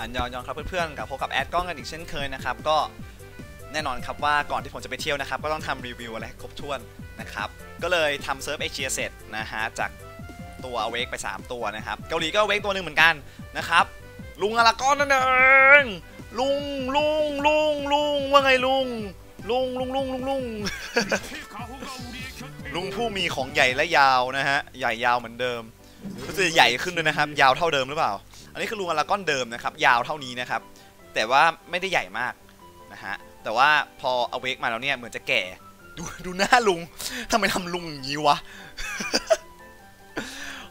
อันยองยองครับเพื่อนๆกับพบกับแอดกล้องกันอีกเช่นเคยนะครับก็แน่นอนครับว่าก่อนที่ผมจะไปเที่ยวนะครับ ก็ต้องทำรีวิวอะไรครบถ้วนนะครับ ก็เลยทำเซิร์ฟเอเชียเสร็จนะฮะจากตัวเวกไป 3 ตัวนะครับ เกาหลีก็เวกตัวหนึ่งเหมือนกันนะครับ ลุงอลากอนนั่นเองลุงลุงลุงลุงว่าไงลุง ลุงลุงลุงลุงลุงลุงผู้มีของใหญ่และยาวนะฮะใหญ่ยาวเหมือนเดิมก็จะใหญ่ขึ้นด้วยนะครับ ยาวเท่าเดิมหรือเปล่า อันนี้คือลุงอลากอนเดิมนะครับ ยาวเท่านี้นะครับ แต่ว่าไม่ได้ใหญ่มากนะฮะ แต่ว่าพอเอาเวกมาแล้วเนี่ยเหมือนจะแก่ ดูดูหน้าลุงทำไมทำลุงอย่างนี้วะ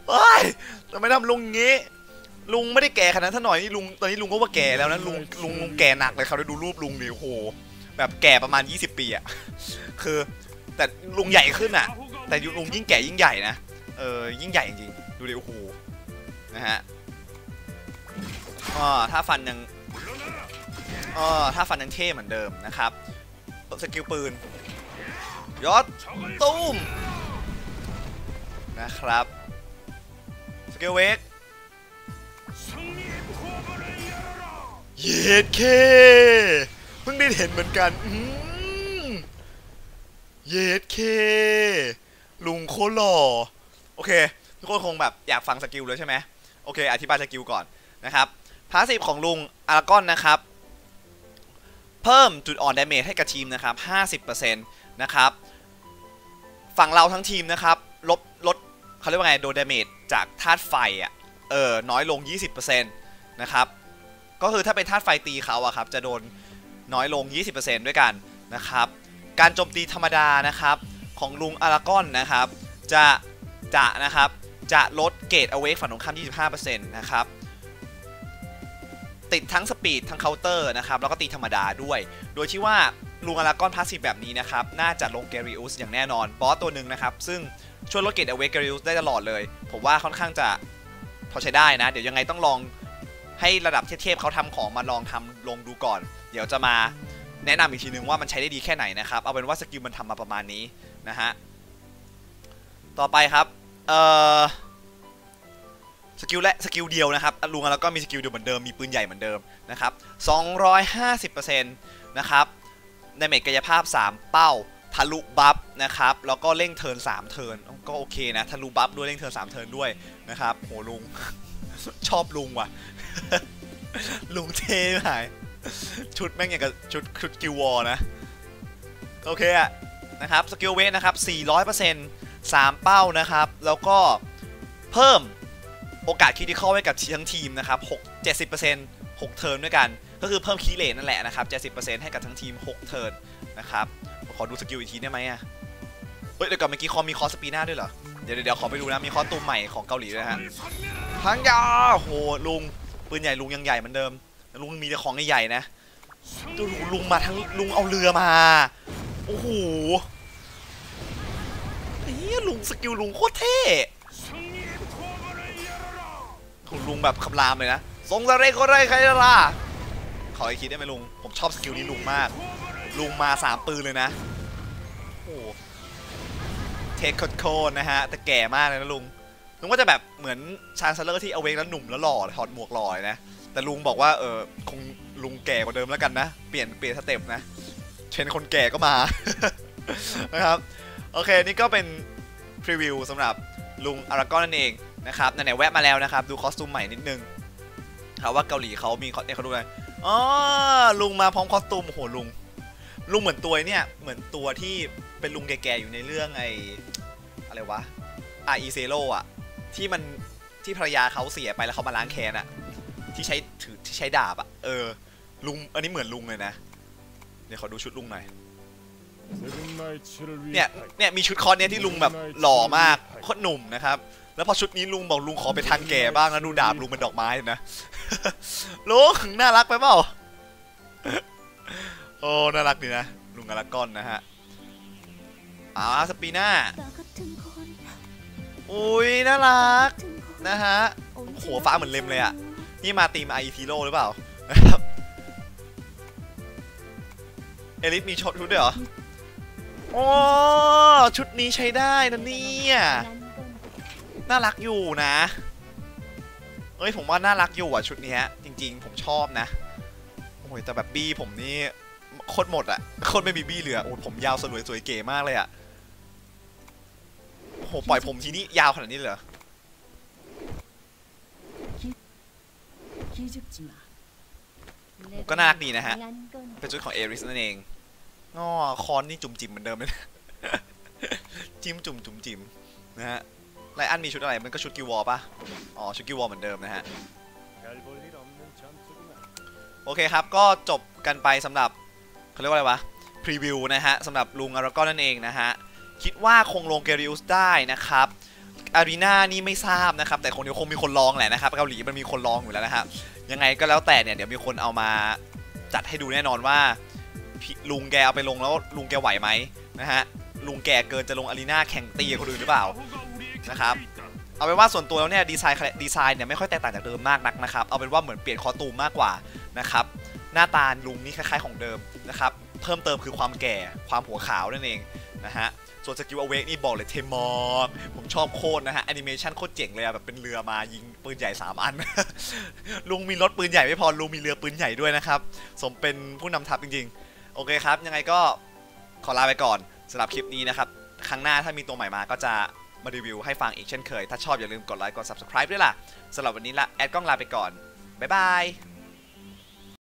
เฮ้ยทำไมทำลุงอย่างนี้ ลุงไม่ได้แก่ขนาดนั้นหน่อยนี่ลุงตอนนี้ลุงก็ว่าแก่แล้วนะลุงลุงลุงแก่หนักเลยครับดูรูปลุงดิโอ้โหแบบแก่ประมาณ 20 ปีอะคือแต่ลุงใหญ่ขึ้นอะแต่ลุงยิ่งแก่ยิ่งใหญ่นะเออยิ่งใหญ่จริงดูดิโอ้โหนะฮะ อ๋อถ้าฟันยังอ๋อถ้าฟันยังเท่เหมือนเดิมนะครับสกิลปืนยอดตุ้มนะครับสกิลเวกเย็ดเคเพิ่งได้เห็นเหมือนกันอืมเย็ดเคลุงโคหล่อโอเคทุกคนคงแบบอยากฟังสกิลเลยใช่ไหมโอเค อธิบายสกิลก่อนนะครับ พาสซีฟของลุงอารากอนนะครับ เพิ่มจุดอ่อนดาเมจให้กับทีมนะครับ 50%นะครับ ฝั่งเราทั้งทีมนะครับ ลดลดเขาเรียกว่าไงโดนดาเมจจากธาตุไฟอะเออน้อยลง 20%นะครับ ก็คือถ้าเป็นธาตุไฟตีเขาอะครับ จะโดนน้อยลง 20%ด้วยกันนะครับ การโจมตีธรรมดานะครับ ของลุงอารากอนนะครับ จะจะนะครับจะลดเกรดอเวกฝั่งตรงข้าม 25%นะครับ ติดทั้งสปีดทั้งเคาน์เตอร์นะครับแล้วก็ตีธรรมดาด้วย โดยที่ว่าลุงอารากอนพาสซีฟแบบนี้นะครับ น่าจะลงเกริอุสอย่างแน่นอน บอสตัวหนึ่งนะครับ ซึ่งช่วยลดเกรดอเวกเกริอุสได้ตลอดเลย ผมว่าค่อนข้างจะพอใช้ได้นะ เดี๋ยวยังไงต้องลองให้ระดับเทพๆเขาทำของมาลองทำลงดูก่อน เดี๋ยวจะมาแนะนำอีกทีนึงว่ามันใช้ได้ดีแค่ไหนนะครับ เอาเป็นว่าสกิลมันทำมาประมาณนี้นะฮะ ต่อไปครับ เอ่อ สกิลและสกิลเดียวนะครับลุงแล้วก็มีสกิลเดียวเหมือนเดิมมีปืนใหญ่เหมือนเดิมนะครับ250%นะครับในเมจกายภาพ 3 เป้าทะลุบัฟนะครับแล้วก็เร่งเทิร์น3เทิร์นก็โอเคนะทะลุบัฟด้วยเร่งเทิร์น3เทิร์นด้วยนะครับโหลุง ชอบลุงว่ะ ลุงเท่หายชุดแม่งอย่างกับชุดชุดกิววอนะ โอเคอะนะครับสกิลเวทนะครับ400% 3 เป้านะครับ แล้วก็เพิ่ม โอกาสคิดที่เข้าให้กับทั้งทีมนะครับ6 70% 6 เทิร์นด้วยกัน ก็คือเพิ่มคีเลนนั่นแหละนะครับ 70%ให้กับทั้งทีม 6 เทิร์นนะครับ ขอดูสกิลอีกทีได้ไหมอะ เฮ้ยเดี๋ยวก่อนเมื่อกี้คอมีคอสปีน่าด้วยเหรอ เดี๋ยวเดี๋ยวขอไปดูนะ มีคอสตูมใหม่ของเกาหลีด้วยฮะทั้งยาโหลุง ปืนใหญ่ลุงยังใหญ่เหมือนเดิม ลุงมีแต่ของใหญ่ๆนะดูลุงมาทั้งลุงเอาเรือมา โอ้โหเฮ้ยลุงสกิลลุงโคตรเท่ ของลุงแบบคำรามเลยนะทรงสเรก็ได้ใครล่ะขออีกทีได้ไหมลุง ผมชอบสกิลนี้ลุงมาก ลุงมาสามปืนเลยนะ โอ้โหเทคโคตรนะฮะ แต่แก่มากเลยนะลุง ลุงก็จะแบบเหมือนชานเซเลอร์ที่เอาเวกแล้วหนุ่มแล้วหล่อถอดหมวกหล่อยนะ แต่ลุงบอกว่าเออคงลุงแก่กว่าเดิมแล้วกันนะ เปลี่ยนเปลี่ยนสเต็ปนะเทรนคนแก่ก็มา นะครับ โอเค นี่ก็เป็นพรีวิวสำหรับลุงอารากอนนั่นเอง นะครับไหนๆแวะมาแล้วนะครับ ดูคอสตูมใหม่นิดนึงครับว่าเกาหลีเขามีคอสเนี่ยเขาดูอะไรอ๋อลุงมาพร้อมคอสตูมโอ้โหลุง ลุงเหมือนตัวเนี่ยเหมือนตัวที่เป็นลุงแก่ๆอยู่ในเรื่องไออะไรวะ R E Zero อะที่มันที่ภรรยาเขาเสียไปแล้วเขามาล้างแค้นอะที่ใช้ถือที่ใช้ดาบอะเออลุงอันนี้เหมือนลุงเลยนะเดี๋ยวขอดูชุดลุงหน่อยเนี่ยเนี่ยมีชุดคอนเนี้ยที่ลุงแบบหล่อมากโคตรหนุ่มนะครับ แล้วพอชุดนี้ลุงบอกลุงขอไปทางแก่บ้างนะดูดาบลุงเป็นดอกไม้นะลุงน่ารักไปเปล่าโอ้น่ารักดีนะลุงอลากอนนะฮะอ่าสปีน่าอุ้ยน่ารักนะฮะหัวฟ้าเหมือนเลมเลยอะนี่มาตีมไอทีโร่หรือเปล่านะครับเอลิสมีชุดด้วยเหรอโอ้ชุดนี้ใช้ได้นะเนี่ย น่ารักอยู่นะเอ้ยผมว่าน่ารักอยู่อะชุดนี้จริง ๆ ผมชอบนะโอ้ยแต่แบบบี้ผมนี่โคตรหมดอะโคตรไม่มีบี้เหลือโอ้ยผมยาวสวยสวยเก๋มากเลยอะโอ้โหปล่อยผมทีนี้ยาวขนาดนี้เหรอก็น่ารักดีนะฮะ เป็นชุดของเอริสนั่นเองอ๋อคอนนี่จุ่มจิ้มเหมือนเดิมเลยจิ้มจุ่มจุ่มจิ้มนะฮะ ไลอันมีชุดอะไร มันก็ชุดกิววอลปะอ๋อ ชุดกิววอลเหมือนเดิมนะฮะ โอเคครับ ก็จบกันไปสำหรับเขาเรียกว่าอะไรวะ พรีวิวนะฮะสำหรับลุงอารากอนนั่นเองนะฮะ คิดว่าคงลงเกริอุสได้นะครับอารีนานี่ไม่ทราบนะครับ แต่คงเดี๋ยวคงมีคนลองแหละนะครับเกาหลีมันมีคนลองอยู่แล้วนะฮะยังไงก็แล้วแต่เนี่ยเดี๋ยวมีคนเอามาจัดให้ดูแน่นอนว่าลุงแกเอาไปลงแล้วลุงแกไหวไหมนะฮะลุงแกเกินจะลงอารีนาแข่งตีกับคนอื่นหรือเปล่า นะครับเอาเป็นว่าส่วนตัวแล้วเนี่ยดีไซน์ดีไซน์เนี่ยไม่ค่อยแตกต่างจากเดิมมากนักนะครับเอาเป็นว่าเหมือนเปลี่ยนคอตูมมากกว่านะครับหน้าตาลุงนี่คล้ายๆของเดิมนะครับเพิ่มเติมคือความแก่ความหัวขาวนั่นเองนะฮะส่วนสกิลอเวกนี่บอกเลยเทมอรผมชอบโคตรนะฮะแอนิเมชันโคตรเจ๋งเลยอะแบบเป็นเรือมายิงปืนใหญ่ 3 อัน ลุงมีรถปืนใหญ่ไม่พอลุงมีเรือปืนใหญ่ด้วยนะครับ สมเป็นผู้นำทัพจริงๆ โอเคครับ ยังไงก็ขอลาไปก่อนสำหรับคลิปนี้นะครับ ครั้งหน้าถ้ามีตัวใหม่มาก็จะ มารีวิวให้ฟังอีกเช่นเคย ถ้าชอบอย่าลืมกดไลค์กด subscribe ด้วยล่ะสำหรับวันนี้ละแอดกล้องลาไปก่อน บ๊ายบาย